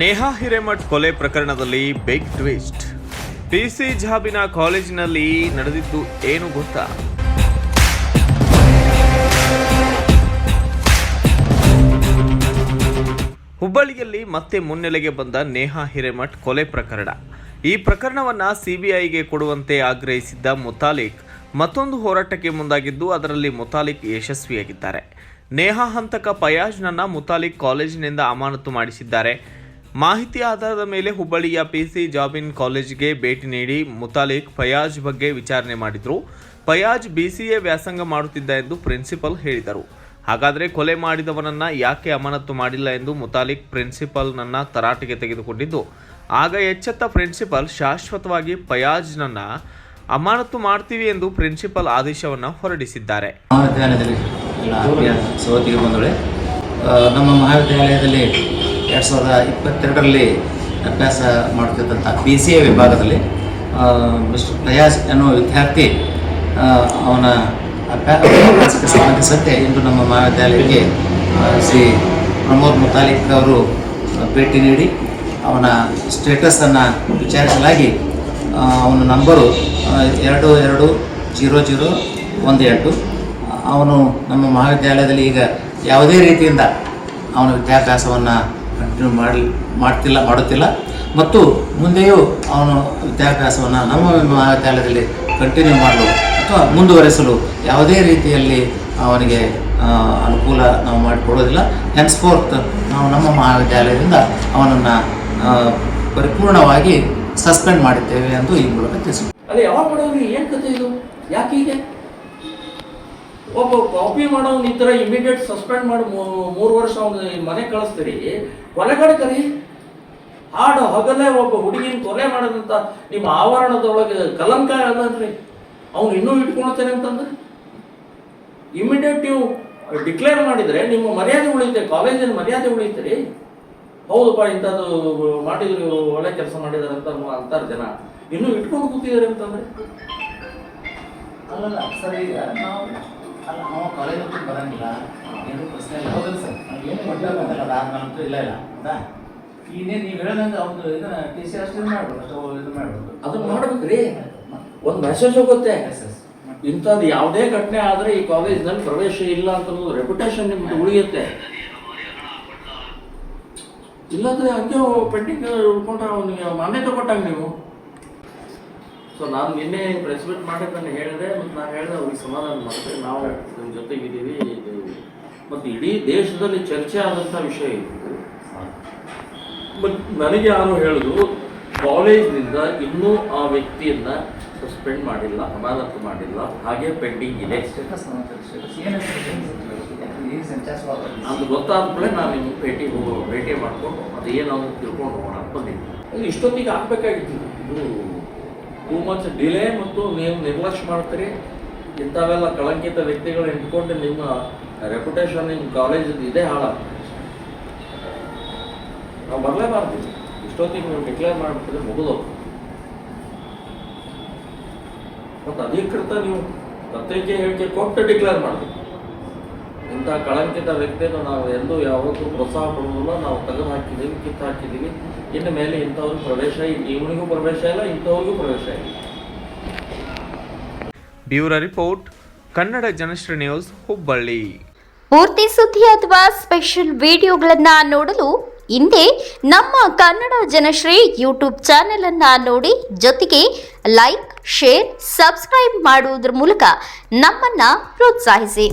ನೇಹಾ ಹಿರೇಮಠ್ ಕೊಲೆ ಪ್ರಕರಣದಲ್ಲಿ big twist P C ಜಾಬಿನ ಕಾಲೇಜಿನಲ್ಲಿ ನಡೆದಿದ್ದು ಏನು ಗೊತ್ತಾ? ಹುಬ್ಬಳ್ಳಿಯಲ್ಲಿ ಮತ್ತೆ ಮುನ್ನೆಲೆಗೆ ಬಂದ ನೇಹಾ ಹಿರೇಮಠ್ ಕೊಲೆ ಪ್ರಕರಣ. ಈ ಪ್ರಕರಣವನ್ನ ಸಿಬಿಐಗೆ ಕೊಡುವಂತೆ ಆಗ್ರಹಿಸಿದ್ದ ಮುತಾಲಿಕ್ ಮತ್ತೊಂದು ಹೋರಾಟಕ್ಕೆ ಮುಂದಾಗಿದ್ದು ಅದರಲ್ಲಿ ಮುತಾಲಿಕ್ ಯಶಸ್ವಿಯಾಗಿದ್ದಾರೆ. ನೇಹಾ ಹಂತಕ ಪಯಾಜ್ನನ್ನ ಮುತಾಲಿಕ್ ಕಾಲೇಜಿನಿಂದ ಅಮಾನತು ಮಾಡಿಸಿದ್ದಾರೆ. ಮಾಹಿತಿ ಆಧಾರದ ಮೇಲೆ ಹುಬ್ಬಳ್ಳಿಯ ಪಿಸಿ ಜಾಬಿನ್ ಕಾಲೇಜ್ಗೆ ಭೇಟಿ ನೀಡಿ ಮುತಾಲಿಕ್ ಫಯಾಜ್ ಬಗ್ಗೆ ವಿಚಾರಣೆ ಮಾಡಿದ್ರು. ಫಯಾಜ್ ಬಿಸಿಎ ವ್ಯಾಸಂಗ ಮಾಡುತ್ತಿದ್ದ ಎಂದು ಪ್ರಿನ್ಸಿಪಲ್ ಹೇಳಿದರು. ಹಾಗಾದರೆ ಕೊಲೆ ಮಾಡಿದವನನ್ನ ಯಾಕೆ ಅಮಾನತ್ತು ಮಾಡಿಲ್ಲ ಎಂದು ಮುತಾಲಿಕ್ ಪ್ರಿನ್ಸಿಪಲ್ನನ್ನ ತರಾಟೆಗೆ ತೆಗೆದುಕೊಂಡಿದ್ದು. ಆಗ ಎಚ್ಚೆತ್ತ ಪ್ರಿನ್ಸಿಪಲ್ ಶಾಶ್ವತವಾಗಿ ಫಯಾಜ್ನನ್ನು ಅಮಾನತ್ತು ಮಾಡ್ತೀವಿ ಎಂದು ಪ್ರಿನ್ಸಿಪಲ್ ಆದೇಶವನ್ನು ಹೊರಡಿಸಿದ್ದಾರೆ. ಮಹಾವಿದ್ಯಾಲಯದಲ್ಲಿ ಸೋತಿಗೆ ಬಂದಳೆ ನಮ್ಮ ಮಹಾವಿದ್ಯಾಲಯದಲ್ಲಿ ಎರಡು ಸಾವಿರದ ಇಪ್ಪತ್ತೆರಡರಲ್ಲಿ ಅಭ್ಯಾಸ ಮಾಡ್ತಿರ್ತಕ್ಕಂಥ ಪಿ ಸಿ ಎ ವಿಭಾಗದಲ್ಲಿ ಮಿಸ್ಟರ್ ಪ್ರಯಾಸ್ ಎನ್ನುವ ವಿದ್ಯಾರ್ಥಿ ಅವನ ಅಭ್ಯಾ- ಅಭ್ಯಾಸಕ್ಕೆ ಸಂಬಂಧಿಸಿದಂತೆ ಇಂದು ನಮ್ಮ ಮಹಾವಿದ್ಯಾಲಯಕ್ಕೆ ಶ್ರೀ ಪ್ರಮೋದ್ ಮುತಾಲಿಕ್ ಅವರು ಭೇಟಿ ನೀಡಿ, ಅವನ ಸ್ಟೇಟಸನ್ನು ವಿಚಾರಿಸಲಾಗಿ ಅವನ ನಂಬರು ಎರಡು ಎರಡು, ಜೀರೋ ಜೀರೋ, ಒಂದು, ಎಂಟು ಅವನು ನಮ್ಮ ಮಹಾವಿದ್ಯಾಲಯದಲ್ಲಿ ಈಗ ಯಾವುದೇ ರೀತಿಯಿಂದ ಅವನ ವಿದ್ಯಾಭ್ಯಾಸವನ್ನು ಕಂಟಿನ್ಯೂ ಮಾಡಿ, ಮಾಡ್ತಿಲ್ಲ, ಮಾಡುತ್ತಿಲ್ಲ. ಮತ್ತು ಮುಂದೆಯೂ ಅವನು ವಿದ್ಯಾಭ್ಯಾಸವನ್ನು ನಮ್ಮ ಮಹಾವಿದ್ಯಾಲಯದಲ್ಲಿ ಕಂಟಿನ್ಯೂ ಮಾಡಲು ಅಥವಾ ಮುಂದುವರೆಸಲು ಯಾವುದೇ ರೀತಿಯಲ್ಲಿ ಅವನಿಗೆ ಅನುಕೂಲ ನಾವು ಮಾಡಿಕೊಡೋದಿಲ್ಲ ಹೆನ್ಸ್ಫೋರ್ತ್ ನಾವು ನಮ್ಮ ಮಹಾವಿದ್ಯಾಲಯದಿಂದ ಅವನನ್ನು ಪರಿಪೂರ್ಣವಾಗಿ ಸಸ್ಪೆಂಡ್ ಮಾಡಿದ್ದೇವೆ ಎಂದು ಈ ಮೂಲಕ ತಿಳಿಸಿ. ಅದೇ, ಯಾವಾಗ ಮಾಡೋದು ಏನು ಕತೆ ಇದು? ಯಾಕೆ ಹೀಗೆ? ಒಬ್ಬ ಕಾಪಿ ಮಾಡೋನ್ ಈ ಇಮಿಡಿಯೇಟ್ ಸಸ್ಪೆಂಡ್ ಮಾಡಿ ಮೂರು ವರ್ಷ ಅವ್ನು ಮನೆ ಕಳಿಸ್ತೀರಿ. ಒಳಗಡೆ ಕರಿ. ಹಾಡು ಹಗಲೇ ಒಬ್ಬ ಹುಡುಗಿನ ಕೊಲೆ ಮಾಡೋದಂತ ನಿಮ್ಮ ಆವರಣದೊಳಗೆ ಕಲಂಕ ಅದನ್ರಿ ಅವ್ನು ಇನ್ನೂ ಇಟ್ಕೊಳ್ತೇನೆ ಅಂತಂದ್ರೆ? ಇಮಿಡಿಯೇಟ್ ನೀವು ಡಿಕ್ಲೇರ್ ಮಾಡಿದ್ರೆ ನಿಮ್ಮ ಮರ್ಯಾದೆ ಉಳಿಯುತ್ತೆ ಕಾಲೇಜಿನ ಮರ್ಯಾದೆ ಉಳಿಯುತ್ತೆ. ಹೌದಪ್ಪ, ಇಂಥದ್ದು ಮಾಡಿದ್ರು, ಒಳ್ಳೆ ಕೆಲಸ ಮಾಡಿದಾರೆ ಅಂತ ಅಂತಾರೆ ಜನ. ಇನ್ನೂ ಇಟ್ಕೊಂಡು ಕೂತಿದ್ದಾರೆ ಅಂತಂದ್ರೆ? ಅಲ್ಲಲ್ಲ, ಸರಿ, ಈಗ ನಾವು ಅಲ್ಲ ನಾವು ಕಾಲೇಜ್ ಬರಂಗಿಲ್ಲ. ಏನು ಪ್ರಶ್ನೆ ಇಲ್ಲ. ಹೌದಲ್ಲ ಸರ್? ಏನು ಕೊಟ್ಟಲ್ಲ ಅದಾದ್ಮೇಲೆ ಇಲ್ಲ ಇಲ್ಲ. ಹೌದಾ? ಇನ್ನೇ ನೀವು ಹೇಳ್ದಂಗೆ ಅವ್ನು ಇದನ್ನ ಟಿ ಸಿ ಅಷ್ಟು ಮಾಡ್ಬೋದು. ಅಷ್ಟು ಇದು ಮಾಡ್ಬೋದು. ಅದನ್ನ ಮಾಡ್ಬೇಕ್ರಿ ಒಂದು ಮೆಸೇಜ್ ಹೋಗುತ್ತೆ. ಇಂಥದ್ದು ಯಾವುದೇ ಘಟನೆ ಆದ್ರೆ ಈ ಕಾಲೇಜ್ನಲ್ಲಿ ಪ್ರವೇಶ ಇಲ್ಲ ಅಂತ ರೆಪ್ಯುಟೇಷನ್ ನಿಮ್ದು ಉಳಿಯುತ್ತೆ. ಇಲ್ಲಾಂದ್ರೆ ಹಂಗೆ ಪೆಂಡಿಂಗ್ ಉಳ್ಕೊಂಡ್ರೆ ಅವನಿಗೆ ಮಾನ್ಯತೆ ಕೊಟ್ಟಂಗೆ ನೀವು. ಸೊ ನಾನು ನಿನ್ನೆ ಪ್ರೆಸ್ ಮೀಟ್ ಮಾಡಕ್ಕೆ ನಾನು ಹೇಳಿದೆ ಮತ್ತು ನಾನು ಹೇಳಿದೆ ಅವ್ರಿಗೆ ಸಮಾಧಾನ ಮಾಡಿದ್ರೆ ನಾವು ನಿಮ್ಮ ಜೊತೆಗಿದ್ದೀವಿ ಇದು ಮತ್ತು ಇಡೀ ದೇಶದಲ್ಲಿ ಚರ್ಚೆ ಆದಂಥ ವಿಷಯ ಇದು. ಬಟ್ ನನಗೆ ಯಾರು ಹೇಳೋದು ಕಾಲೇಜ್ನಿಂದ ಇನ್ನೂ ಆ ವ್ಯಕ್ತಿಯನ್ನ ಸಸ್ಪೆಂಡ್ ಮಾಡಿಲ್ಲ ಅಮಾನತು ಮಾಡಿಲ್ಲ ಹಾಗೆ ಪೆಂಡಿಂಗ್ ಇದೆ. ಅದು ಗೊತ್ತಾದ ಮೇಲೆ ನಾನು ನಿಮ್ಗೆ ಭೇಟಿ ಹೋಗೋ ಭೇಟಿ ಮಾಡಿಕೊಂಡು ಅದೇನು ಅಂತ ತಿಳ್ಕೊಂಡು ಹೋಗೋಣ ಅಂತ ಬಂದಿದ್ದೆ. ಇಷ್ಟೊತ್ತಿಗೆ ಆಗಬೇಕಾಗಿತ್ತು. ಇದು ಟೂ ಮಚ್ ಡಿಲೇ ಮತ್ತು ನೀವು ನಿರ್ಲಕ್ಷ್ಯ ಮಾಡ್ತೀರಿ ಇಂಥವೆಲ್ಲ ಕಳಂಕಿತ ವ್ಯಕ್ತಿಗಳು ಇಟ್ಕೊಂಡು ನಿಮ್ಮ ರೆಪ್ಯುಟೇಷನ್ ನಿಮ್ಮ ಕಾಲೇಜದ್ದು ಇದೇ ಹಾಳಾಗ್ತದೆ ನಾವು ಬರಲೇಬಾರ್ದು. ಇಷ್ಟೊತ್ತಿಗೆ ನೀವು ಡಿಕ್ಲೇರ್ ಮಾಡಿಬಿಟ್ಟಿದ್ರೆ ಮುಗಿದು ಮತ್ತು ಅಧಿಕೃತ ನೀವು ಪತ್ರಿಕೆ ಹೇಳಿಕೆ ಕೊಟ್ಟು ಡಿಕ್ಲೇರ್ ಮಾಡಬೇಕು. ಇಂಥ ಕಳಂಕಿತ ವ್ಯಕ್ತಿಯನ್ನು ನಾವು ಎಂದೂ ಯಾವತ್ತೂ ಪ್ರೋತ್ಸಾಹ ಕೊಡುವುದಿಲ್ಲ. ನಾವು ತೆಗೆದು ಹಾಕಿದ್ದೀವಿ ಕಿತ್ತು ಹಾಕಿದ್ದೀವಿ. ಇನ್ನು ಮೇಲೆ ಇಂಥವ್ರಿಗೆ ಪ್ರವೇಶ ಇವನಿಗೂ ಪ್ರವೇಶ ಇಲ್ಲ ಇಂಥವ್ರಿಗೂ ಪ್ರವೇಶ ಇಲ್ಲ. Bureau report Kannada Janashree news Hubballi. ಪೂರ್ತಿ ಸುದ್ದಿ ಅಥವಾ ಸ್ಪೆಷಲ್ ವಿಡಿಯೋಗಳನ್ನ ನೋಡಲು ಹಿಂದೆ ನಮ್ಮ ಕನ್ನಡ ಜನಶ್ರೀ ಯೂಟ್ಯೂಬ್ ಚಾನೆಲ್ ಅನ್ನ ನೋಡಿ. ಜೊತೆಗೆ ಲೈಕ್ ಶೇರ್ ಸಬ್ಸ್ಕ್ರೈಬ್ ಮಾಡುವುದರ ಮೂಲಕ ನಮ್ಮನ್ನ ಪ್ರೋತ್ಸಾಹಿಸಿ.